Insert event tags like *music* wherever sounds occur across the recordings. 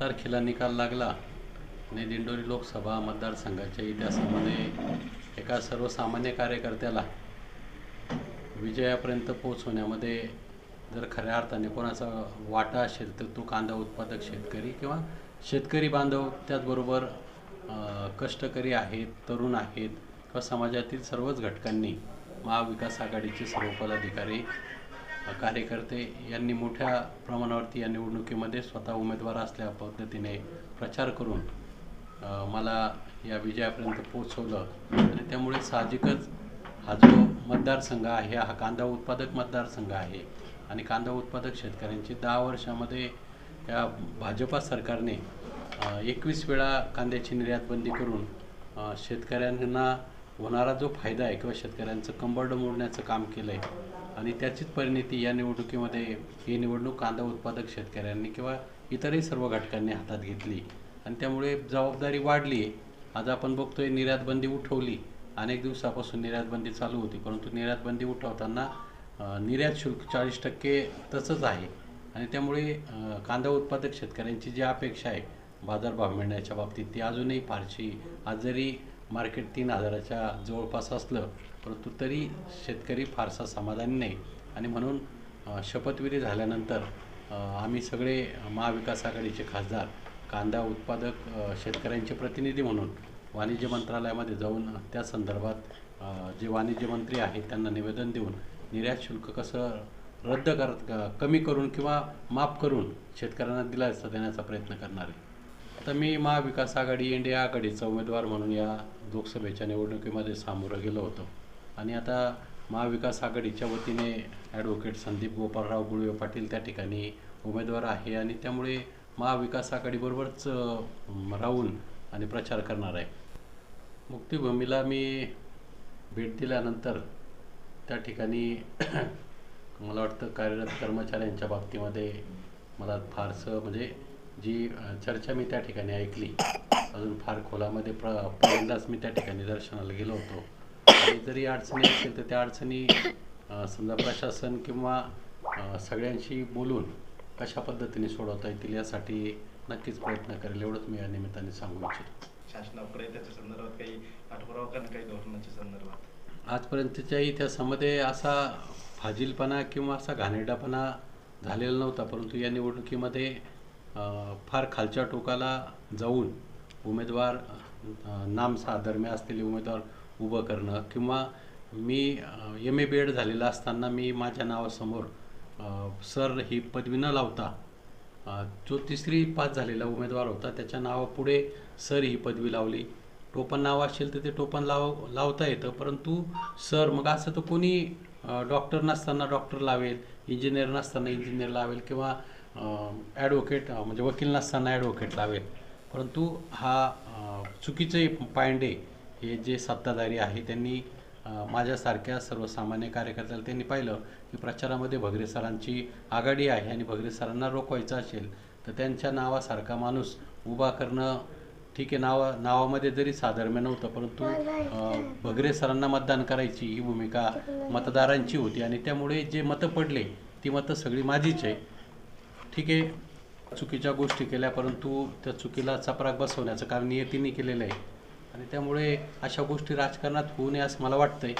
तारखेला निकाल लागला आणि दिंडोरी लोकसभा मतदारसंघाच्या इतिहासामध्ये एका सर्वसामान्य कार्यकर्त्याला विजयापर्यंत पोहोचवण्यामध्ये जर खऱ्या अर्थाने कोणाचा वाटा असेल तर तो कांदा उत्पादक शेतकरी किंवा शेतकरी बांधव त्याचबरोबर कष्टकरी आहेत तरुण आहेत किंवा समाजातील सर्वच घटकांनी महाविकास आघाडीचे सर्व पदाधिकारी कार्यकर्ते यांनी मोठ्या प्रमाणावरती या निवडणुकीमध्ये स्वतः उमेदवार असल्या पद्धतीने प्रचार करून मला या विजयापर्यंत पोचवलं आणि त्यामुळे साहजिकच हा जो मतदारसंघ आहे हा कांदा उत्पादक मतदारसंघ आहे आणि कांदा उत्पादक शेतकऱ्यांची दहा वर्षामध्ये या भाजपा सरकारने एकवीस वेळा कांद्याची निर्यातबंदी करून शेतकऱ्यांना होणारा जो फायदा आहे किंवा शेतकऱ्यांचं कंबरडं मोडण्याचं काम केलं आहे आणि त्याचीच परिणिती या निवडणुकीमध्ये ही निवडणूक कांदा उत्पादक शेतकऱ्यांनी किंवा इतरही सर्व घटकांनी हातात घेतली. आणि त्यामुळे जबाबदारी वाढली आहे. आज आपण बघतोय निर्यातबंदी उठवली. अनेक दिवसापासून निर्यातबंदी चालू होती परंतु निर्यातबंदी उठवताना निर्यात शुल्क चाळीस टक्के तसंच आहे. आणि त्यामुळे कांदा उत्पादक शेतकऱ्यांची जी अपेक्षा आहे बाजारभाव मिळण्याच्या बाबतीत ती अजूनही फारशी आज जरी मार्केट तीन हजाराच्या जवळपास असलं परंतु तरी शेतकरी फारसा समाधानी नाही. आणि म्हणून शपथविधी झाल्यानंतर आम्ही सगळे महाविकास आघाडीचे खासदार कांदा उत्पादक शेतकऱ्यांचे प्रतिनिधी म्हणून वाणिज्य मंत्रालयामध्ये जाऊन त्या संदर्भात जे वाणिज्य मंत्री आहेत त्यांना निवेदन देऊन निर्यात शुल्क कसं रद्द करत कमी करून किंवा माफ करून शेतकऱ्यांना दिलासा देण्याचा प्रयत्न करणार आहे. आता मी महाविकास आघाडी इंडिया आघाडीचा उमेदवार म्हणून या लोकसभेच्या निवडणुकीमध्ये सामोरं गेलो होतो. आणि आता महाविकास आघाडीच्या वतीने ॲडव्होकेट संदीप गोपाळराव गुळवे पाटील त्या ठिकाणी उमेदवार आहे आणि त्यामुळे महाविकास आघाडीबरोबरच राहून आणि प्रचार करणार आहे. मुक्तिभूमीला मी भेट दिल्यानंतर त्या ठिकाणी *clears throat* मला वाटतं कार्यरत कर्मचाऱ्यांच्या बाबतीमध्ये मला फारसं म्हणजे जी चर्चा मी त्या ठिकाणी ऐकली. अजून फार खोलामध्ये प्र पहिल्यांदाच मी त्या ठिकाणी दर्शनाला गेलो होतो. आणि जरी अडचणी असेल तर त्या अडचणी समजा प्रशासन किंवा सगळ्यांशी बोलून कशा पद्धतीने सोडवता येतील यासाठी नक्कीच प्रयत्न करेल एवढंच मी या निमित्ताने सांगू इच्छितो. शासनाकडे त्याच्या संदर्भात काही पाठपुरावा करणं काही धोरणाच्या संदर्भात? आजपर्यंतच्या इतिहासामध्ये असा फाजीलपणा किंवा असा घाणेरडापणा झालेला नव्हता परंतु या निवडणुकीमध्ये फार खालच्या टोकाला जाऊन उमेदवार अ, नामसाधर्म्य असलेले उमेदवार उभं करणं किंवा मी एम ए बी एड झालेला असताना मी माझ्या नावासमोर सर ही पदवी न लावता जो तिसरी पास झालेला उमेदवार होता त्याच्या नावापुढे सर ही पदवी लावली. टोपण नाव असेल तर ते टोपण लाव लावता येतं परंतु सर मग असं तर कोणी डॉक्टर नसताना डॉक्टर लावेल इंजिनियर नसताना इंजिनियर लावेल किंवा ॲडव्होकेट म्हणजे वकील नसताना ॲडव्होकेट लावेल. परंतु हा चुकीचे पायंडे हे जे सत्ताधारी आहे त्यांनी माझ्यासारख्या सर्वसामान्य कार्यकर्त्याला त्यांनी पाहिलं की प्रचारामध्ये भगरे सरांची आघाडी आहे आणि भगरे सरांना रोखवायचं असेल तर त्यांच्या नावासारखा माणूस उभा करणं ठीक आहे. नावा नावामध्ये जरी साधर्म्य नव्हतं परंतु भगरे सरांना मतदान करायची ही भूमिका मतदारांची होती. आणि त्यामुळे जे मतं पडले ती मतं सगळी माझीच आहे. ठीक आहे. चुकीच्या गोष्टी केल्या परंतु त्या चुकीला चपराक बसवण्याचं कारण नियतीने केलेलं आहे. आणि त्यामुळे अशा गोष्टी राजकारणात होऊ नये असं मला वाटतंय.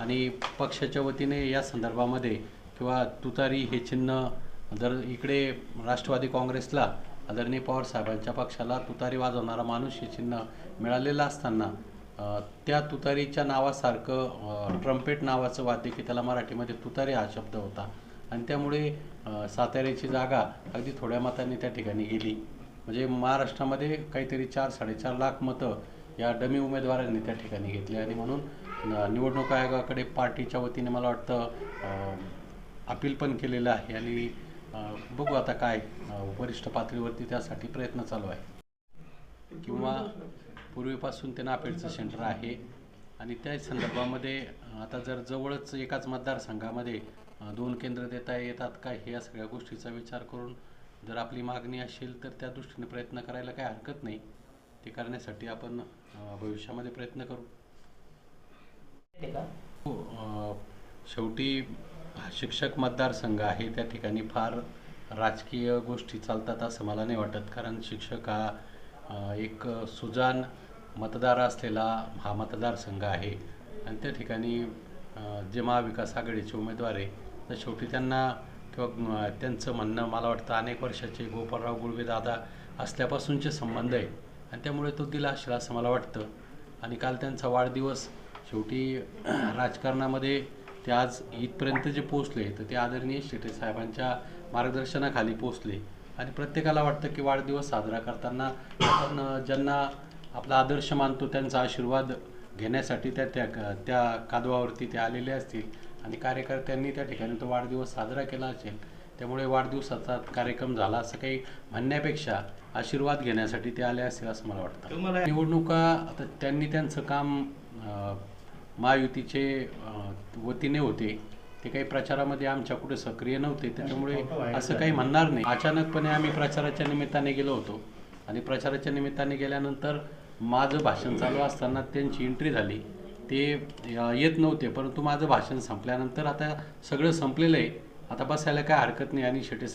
आणि पक्षाच्या वतीने या संदर्भामध्ये किंवा तुतारी हे चिन्ह जर इकडे राष्ट्रवादी काँग्रेसला आदरणीय पवार साहेबांच्या पक्षाला तुतारी वाजवणारा माणूस हे चिन्ह मिळालेलं असताना त्या तुतारीच्या नावासारखं ट्रम्पेट नावाचं वाद्य की त्याला मराठीमध्ये तुतारी हा शब्द होता. आणि त्यामुळे साताऱ्याची जागा अगदी थोड्या मतांनी त्या ठिकाणी गेली. म्हणजे महाराष्ट्रामध्ये काहीतरी चार साडेचार लाख मतं या डमी उमेदवारांनी त्या ठिकाणी घेतली आणि म्हणून निवडणूक आयोगाकडे पार्टीच्या वतीने मला वाटतं अपील पण केलेलं आहे आणि बघू आता काय वरिष्ठ पातळीवरती त्यासाठी प्रयत्न चालू आहे. किंवा पूर्वीपासून ते नापेडचं सेंटर आहे. आणि त्या संदर्भामध्ये आता जर जवळच एकाच मतदारसंघामध्ये दोन केंद्र देता येतात का हे या सगळ्या गोष्टीचा विचार करून जर आपली मागणी असेल तर त्या दृष्टीने प्रयत्न करायला काही हरकत नाही. ते करण्यासाठी आपण भविष्यामध्ये प्रयत्न करू. हो शेवटी शिक्षक मतदारसंघ आहे त्या ठिकाणी फार राजकीय गोष्टी चालतात असं मला नाही वाटत. कारण शिक्षक हा एक सुजान मतदार असलेला हा मतदारसंघ आहे. आणि त्या ठिकाणी जे महाविकास आघाडीचे उमेदवार आहे तर शेवटी त्यांना किंवा त्यांचं म्हणणं मला वाटतं अनेक वर्षाचे गोपाळराव गुळवे दादा असल्यापासूनचे संबंध आहे आणि त्यामुळे तो दिला असेल असं मला वाटतं. आणि काल त्यांचा वाढदिवस शेवटी राजकारणामध्ये ते आज इथपर्यंत जे पोचले तर ते आदरणीय शेटे साहेबांच्या मार्गदर्शनाखाली पोचले आणि प्रत्येकाला वाटतं की वाढदिवस साजरा करताना आपण ज्यांना आपला आदर्श मानतो त्यांचा आशीर्वाद घेण्यासाठी त्या त्या त्या कादवावरती ते आलेले असतील. आणि कार्यकर्त्यांनी त्या ठिकाणी तो वाढदिवस साजरा केला असेल त्यामुळे वाढदिवसाचा कार्यक्रम झाला असं काही म्हणण्यापेक्षा आशीर्वाद घेण्यासाठी ते आले असतील असं मला वाटतं. निवडणुका त्यांनी त्यांचं काम महायुतीचे वतीने होते. ते काही प्रचारामध्ये आमच्या कुठे सक्रिय नव्हते. त्याच्यामुळे असं काही म्हणणार नाही. अचानकपणे आम्ही प्रचाराच्या निमित्ताने गेलो होतो. आणि प्रचाराच्या निमित्ताने गेल्यानंतर माझं भाषण चालू असताना त्यांची एंट्री झाली. ते येत नव्हते परंतु माझं भाषण संपल्यानंतर आता सगळं संपलेलं आहे. आता बसायला काय हरकत नाही आणि शेटे